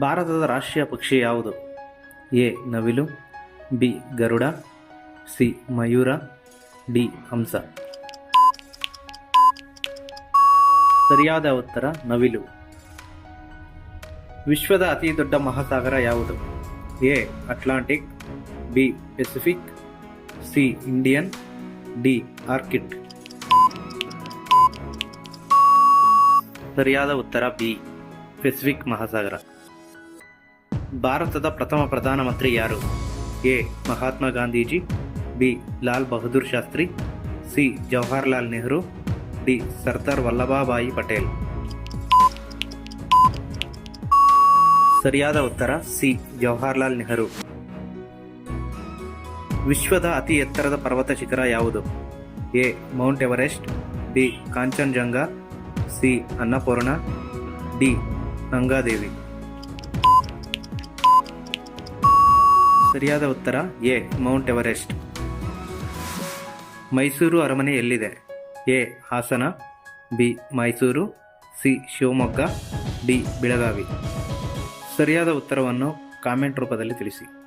ಭಾರತದ ರಾಷ್ಟ್ರೀಯ ಪಕ್ಷಿ ಯಾವುದು? ಎ. ನವಿಲು, ಬಿ. ಗರುಡ, ಸಿ. ಮಯೂರ, ಡಿ. ಹಂಸ. ಸರಿಯಾದ ಉತ್ತರ, ನವಿಲು. ವಿಶ್ವದ ಅತಿ ದೊಡ್ಡ ಮಹಾಸಾಗರ ಯಾವುದು? A. Atlantic, B. Pacific, C. Indian, D. Arctic ಸರಿಯಾದ ಉತ್ತರ, ಬಿ. ಪೆಸಿಫಿಕ್ ಮಹಾಸಾಗರ. ಭಾರತದ ಪ್ರಥಮ ಪ್ರಧಾನಮಂತ್ರಿ ಯಾರು? A. Mahatma Gandhiji, B. Lal Bahadur Shastri, C. Jawaharlal Nehru, D. Sardar Vallabhbhai Patel. ಸರಿಯಾದ ಉತ್ತರ, ಸಿ. ಜವಾಹರ್ಲಾಲ್ ನೆಹರು. ವಿಶ್ವದ ಅತಿ ಎತ್ತರದ ಪರ್ವತ ಶಿಖರ ಯಾವುದು? A. Mount Everest, B. Kanchenjunga, C. Annapurna, D. Gangadevi. ಸರಿಯಾದ ಉತ್ತರ ಎ, ಮೌಂಟ್ ಎವರೆಸ್ಟ್. ಮೈಸೂರು ಅರಮನೆ ಎಲ್ಲಿದೆ? A, Hassan, B, Mysuru, C, Shivamogga, D, Belagavi. ಸರಿಯಾದ ಉತ್ತರವನ್ನು ಕಾಮೆಂಟ್ ರೂಪದಲ್ಲಿ ತಿಳಿಸಿ.